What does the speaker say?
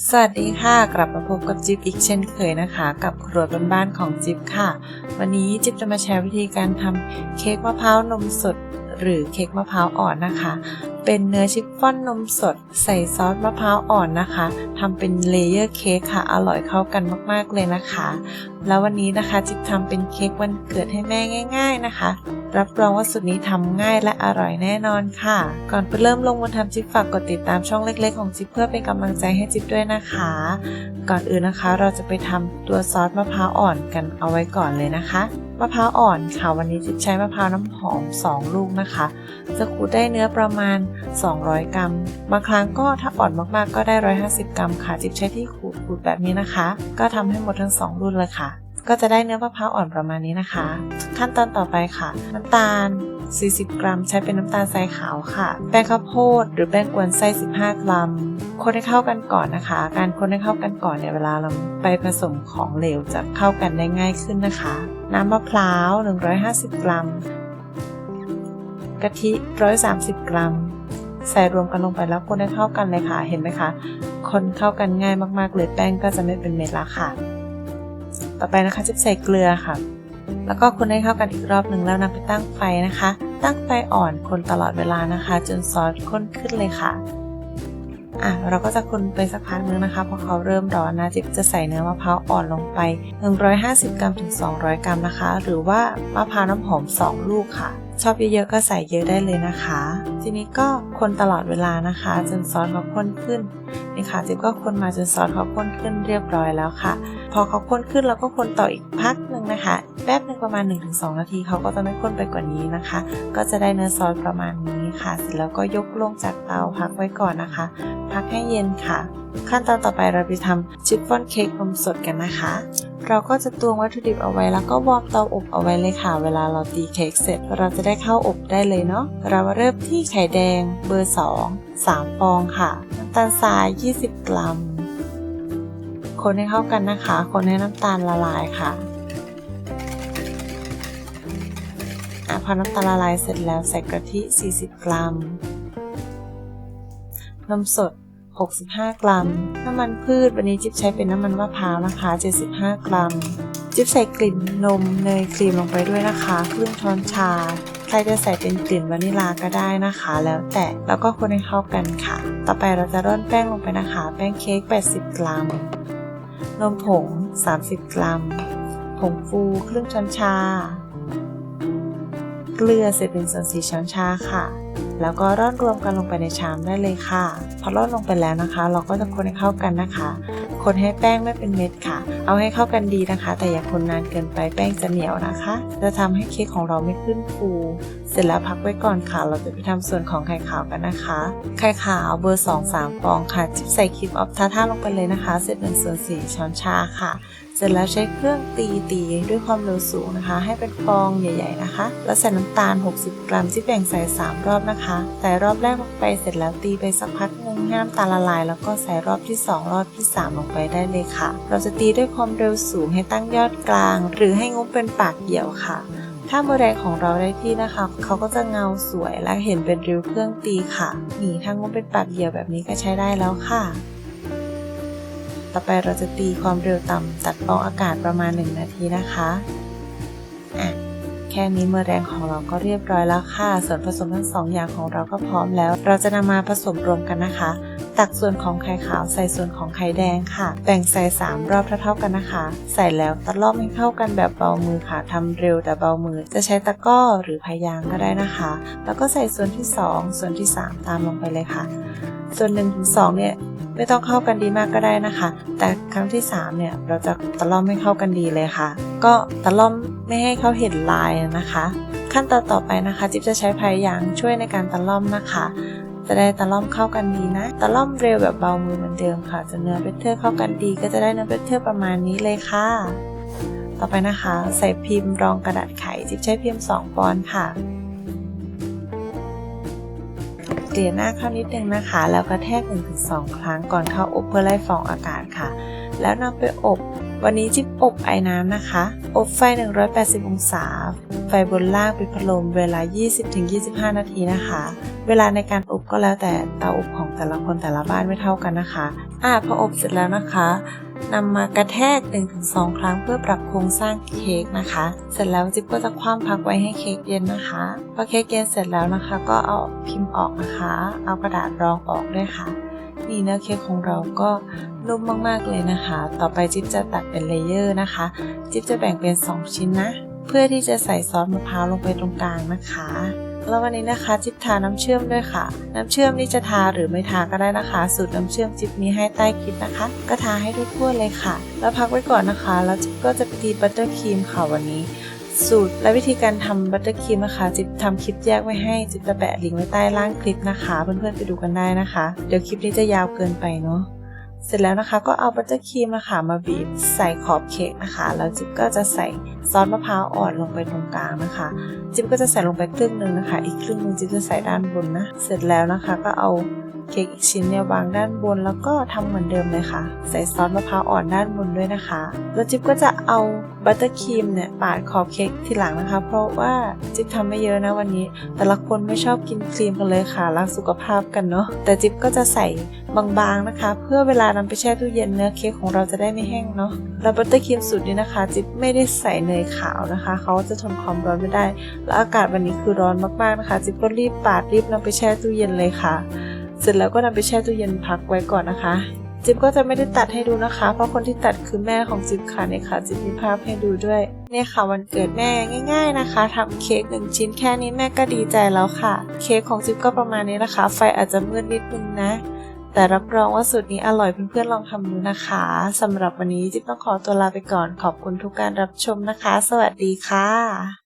สวัสดีค่ะ กลับมาพบกับจิ๊บอีกเช่นเคยนะคะ กับครัวบ้านๆของจิ๊บค่ะ วันนี้จิ๊บจะมาแชร์วิธีการทำเค้กมะพร้าวนมสด หรือเค้กมะพร้าวอ่อนนะคะ เป็นเนื้อชิฟฟ่อนนมสด ใส่ซอสมะพร้าวอ่อนนะคะทำเป็นเลเยอร์เค้กค่ะ อร่อยเข้ากันมากๆเลยนะคะ แล้ววันนี้นะคะจิ๊บทำเป็นเค้กวันเกิดให้แม่ง่าย ๆนะคะ รับรองว่าสูตรนี้ทำง่ายและอร่อยแน่นอนค่ะ ก่อนไปเริ่มลงมือทำจิ๊บฝากกดติดตามช่องเล็ก ๆ ของจิ๊บเพื่อเป็นกำลังใจให้จิ๊บด้วยนะคะ ก่อนอื่นนะคะ เราจะไปทำตัวซอสมะพร้าวอ่อนกันเอาไว้ก่อนเลยนะคะ มะพร้าวอ่อนค่ะวันนี้จิ๊บใช้มะพร้าวน้ำหอม 2 ลูกนะคะ จะขูดได้เนื้อประมาณ 200 กรัมบางครั้งก็ถ้าอ่อนมากๆก็ได้ 150 กรัมค่ะ จิ๊บใช้ที่ขูดขูดแบบนี้นะคะ ก็ทำให้หมดทั้ง 2 รุ่นเลยค่ะ ก็จะได้เนื้อมะพร้าวอ่อนประมาณนี้นะคะ ขั้นตอนต่อไปค่ะ น้ำตาล 40 กรัม ใช้เป็นน้ำตาลทรายขาวค่ะ แป้งข้าวโพดหรือแป้งกวนไส้ 15 กรัม คนให้เข้ากันก่อนนะคะ การคนให้เข้ากันก่อนเนี่ยเวลาเราไปผสมของเหลวจะเข้ากันได้ง่ายขึ้นนะคะ น้ำมะพร้าว 150 กรัม กะทิ 130 กรัมใส่รวมกันลงไปแล้วคนให้เข้ากันเลยค่ะ เห็นไหมคะ คนเข้ากันง่ายมากๆเลยแป้งก็จะไม่เป็นเม็ดละค่ะ ต่อไปนะคะจะใส่เกลือค่ะ แล้วก็คนให้เข้ากันอีกรอบหนึ่งแล้วนำไปตั้งไฟนะคะ ตั้งไฟอ่อนคนตลอดเวลานะคะ จนซอสข้นขึ้นเลยค่ะอะเราก็จะคนไปสักพักนึงนะคะพอเขาเริ่มร้อนนะจิ๊บจะใส่เนื้อมะพร้าวอ่อนลงไป 150 กรัมถึง 200 กรัมนะคะ หรือว่ามะพร้าวน้ำหอม 2 ลูกค่ะ ชอบเยอะๆก็ใส่เยอะได้เลยนะคะ ทีนี้ก็คนตลอดเวลานะคะ จนซอสเขาข้นขึ้นนี่ค่ะจิ๊บก็คนมาจนซอสเขาข้นขึ้นเรียบร้อยแล้วค่ะ พอเขาข้นขึ้นเราก็คนต่ออีกพักหนึ่งนะคะ แป๊บหนึ่งประมาณ 1-2 นาทีเขาก็จะไม่ข้นไปกว่านี้นะคะ ก็จะได้เนื้อซอสประมาณนี้ค่ะ เสร็จแล้วก็ยกลงจากเตาพักไว้ก่อนนะคะ พักให้เย็นค่ะ ขั้นตอนต่อไปเราไปทำชิฟฟ่อนเค้กนมสดกันนะคะ เราก็จะตวงวัตถุดิบเอาไว้แล้วก็วอร์มเตาอบเอาไว้เลยค่ะ เวลาเราตีเค้กเสร็จ เราจะได้เข้าอบได้เลยเนาะเรามาเริ่มที่ไข่แดงเบอร์ 2 3 ฟองค่ะน้ำตาลทราย 20 กรัม คนให้เข้ากันนะคะ คนให้น้ำตาลละลายค่ะะพอน้ำตาลละลายเสร็จแล้วใส่กะทิ 40 กรัม นมสด 65 กรัม น้ำมันพืช วันนี้จิ๊บใช้เป็นน้ำมันมะพร้าวนะคะ 75 กรัม จิ๊บใส่กลิ่นนมเนยครีมลงไปด้วยนะคะครึ่งช้อนชา ใครจะใส่เป็นกลิ่นวานิลาก็ได้นะคะ แล้วแต่ แล้วก็คนให้เข้ากันค่ะ ต่อไปเราจะร่อนแป้งลงไปนะคะ แป้งเค้ก 80 กรัม นมผง 30 กรัม ผงฟูครึ่งช้อนชา เกลือเศษเป็นส่วนสี่ช้อนชาค่ะ แล้วก็ร่อนรวมกันลงไปในชามได้เลยค่ะ พอร่อนลงไปแล้วนะคะ เราก็จะคนให้เข้ากันนะคะ คนให้แป้งไม่เป็นเม็ดค่ะ เอาให้เข้ากันดีนะคะ แต่อย่าคนนานเกินไปแป้งจะเหนียวนะคะ จะทำให้เค้กของเราไม่ขึ้นฟู เสร็จแล้วพักไว้ก่อนค่ะ เราจะไปทำส่วนของไข่ขาวกันนะคะ ไข่ขาวเบอร์2 3ฟองค่ะ จิบใส่ครีมออฟทาท่าลงไปเลยนะคะเศษหนึ่งส่วนสี่ช้อนชาค่ะ เสร็จแล้วใช้เครื่องตีตีด้วยความเร็วสูงนะคะ ให้เป็นฟองใหญ่ ๆนะคะ แล้วใส่น้ำตาล 60 กรัมที่แบ่งใส่ 3 รอบนะคะ ใส่รอบแรกลงไปเสร็จแล้วตีไปสักพักหนึ่งให้น้ำตาลละลาย แล้วก็ใส่รอบที่ 2 รอบที่ 3 ลงไปได้เลยค่ะ เราจะตีด้วยความเร็วสูงให้ตั้งยอดกลาง หรือให้งุ้มเป็นปากเหี่ยวค่ะถ้าโมือแรงของเราได้ที่นะคะ เขาก็จะเงาสวยและเห็นเป็นริ้วเครื่องตีค่ะ นี่ถ้างุ้มเป็นปากเหี่ยวแบบนี้ก็ใช้ได้แล้วค่ะ ต่อไปเราจะตีความเร็วต่ำตัดฟองอากาศประมาณ 1 นาทีนะคะ แค่นี้เมื่อแรงของเราก็เรียบร้อยแล้วค่ะ ส่วนผสมทั้งสองอย่างของเราก็พร้อมแล้ว เราจะนำมาผสมรวมกันนะคะ ตักส่วนของไข่ขาวใส่ส่วนของไข่แดงค่ะ แบ่งใส่ 3 รอบเท่าๆกันนะคะ ใส่แล้วตะล่อมให้เข้ากันแบบเบามือค่ะทำเร็วแต่เบามือ จะใช้ตะกร้อหรือพายางก็ได้นะคะ แล้วก็ใส่ส่วนที่ 2 ส่วนที่ 3 ตามลงไปเลยค่ะ ส่วน1นถึงสเนี่ย ไม่ต้องเข้ากันดีมากก็ได้นะคะ แต่ครั้งที่3เนี่ยเราจะตะล่อมให้เข้ากันดีเลยค่ะ ก็ตะล่อมไม่ให้เขาเห็นลายนะคะ ขั้นตอนต่อไปนะคะจิ๊บจะใช้พายยางช่วยในการตะล่อมนะคะ จะได้ตะล่อมเข้ากันดีนะตะล่อมเร็วแบบเบามือเหมือนเดิมค่ะจนเนื้อเบเทอร์เข้ากันดี ก็จะได้เนื้อเบเทอร์ประมาณนี้เลยค่ะ ต่อไปนะคะ ใส่พิมพ์รองกระดาษไข จิ๊บใช้พิมพ์ 2 ปอนด์ค่ะ เกลี่ยหน้าเข้านิดนึงนะคะ แล้วก็แทก 1-2 ครั้งก่อนเข้าอบเพื่อไล่ฟองอากาศค่ะ แล้วนำไปอบ วันนี้จิ๊บอบไอ้น้ำนะคะ อบไฟ 180 องศา ไฟบนล่างปิดพัดลมเวลา 20-25 นาทีนะคะ เวลาในการอบก็แล้วแต่เตาอบของแต่ละคนแต่ละบ้านไม่เท่ากันนะคะ อ่าพออบเสร็จแล้วนะคะ นำมากระแทก 1-2 ครั้งเพื่อปรับโครงสร้างเค้กนะคะ เสร็จแล้วจิ๊บก็จะคว่ำพักไว้ให้เค้กเย็นนะคะพอเค้กเย็นเสร็จแล้วนะคะ ก็เอาพิมพ์ออกนะคะ เอากระดาษรองออกด้วยค่ะนี่เนื้อเค้กของเราก็นุ่มมากๆเลยนะคะ ต่อไปจิ๊บจะตัดเป็นเลเยอร์นะคะ จิ๊บจะแบ่งเป็น 2 ชิ้นนะ เพื่อที่จะใส่ซอสมะพร้าวลงไปตรงกลางนะคะ แล้ววันนี้นะคะจิ๊บทาน้ำเชื่อมด้วยค่ะ น้ำเชื่อมนี่จะทาหรือไม่ทาก็ได้นะคะ สูตรน้ำเชื่อมจิ๊บมีให้ใต้คลิปนะคะ ก็ทาให้ทั่วๆเลยค่ะ แล้วพักไว้ก่อนนะคะ แล้วจิ๊บก็จะไปตีบัตเตอร์ครีมค่ะวันนี้สูตรและวิธีการทำบัตเตอร์ครีมนะคะจิ๊บทำคลิปแยกไว้ให้จิ๊บจะแปะลิงก์ไว้ใต้ล่างคลิปนะคะ เพื่อนๆไปดูกันได้นะคะ เดี๋ยวคลิปนี้จะยาวเกินไปเนาะ เสร็จแล้วนะคะก็เอาบัตเตอร์ครีมนะคะมาบีบใส่ขอบเค้กนะคะแล้วจิ๊บก็จะใส่ซอสมะพร้าวอ่อนลงไปตรงกลางนะคะ จิ๊บก็จะใส่ลงไปครึ่งหนึ่งนะคะ อีกครึ่งหนึงจิ๊บจะใส่ด้านบนนะ เสร็จแล้วนะคะก็เอา เค้กอีกชิ้นเนี่ยวางด้านบนแล้วก็ทำเหมือนเดิมเลยค่ะ ใส่ซอสมะพร้าวอ่อนด้านบนด้วยนะคะ แล้วจิ๊บก็จะเอาบัตเตอร์ครีมเนี่ยปาดขอบเค้กทีหลังนะคะ เพราะว่าจิ๊บทำไม่เยอะนะวันนี้ แต่ละคนไม่ชอบกินครีมกันเลยค่ะรักสุขภาพกันเนาะแต่จิ๊บก็จะใส่บางๆนะคะ เพื่อเวลานำไปแช่ตู้เย็นเนื้อเค้กของเราจะได้ไม่แห้งเนาะแล้วบัตเตอร์ครีมสูตรนี้นะคะ จิ๊บไม่ได้ใส่เนยขาวนะคะ เขาจะทนความร้อนไม่ได้ แล้วอากาศวันนี้คือร้อนมากๆนะคะ จิ๊บก็รีบปาดรีบนำไปแช่ตู้เย็นเลยค่ะ เสร็จแล้วก็นำไปแช่ตู้เย็นพักไว้ก่อนนะคะ จิ๊บก็จะไม่ได้ตัดให้ดูนะคะ เพราะคนที่ตัดคือแม่ของจิ๊บค่ะเนี่ยค่ะ จิ๊บมีภาพให้ดูด้วยเนี่ยค่ะวันเกิดแม่ง่าย ๆนะคะทำเค้กหนึ่งชิ้นแค่นี้แม่ก็ดีใจแล้วค่ะ เค้กของจิ๊บก็ประมาณนี้นะคะ ไฟอาจจะมืดนิดนึงนะแต่รับรองว่าสูตรนี้อร่อยเพื่อนๆลองทำดูนะคะสำหรับวันนี้จิ๊บต้องขอตัวลาไปก่อนขอบคุณทุกการรับชมนะคะ สวัสดีค่ะ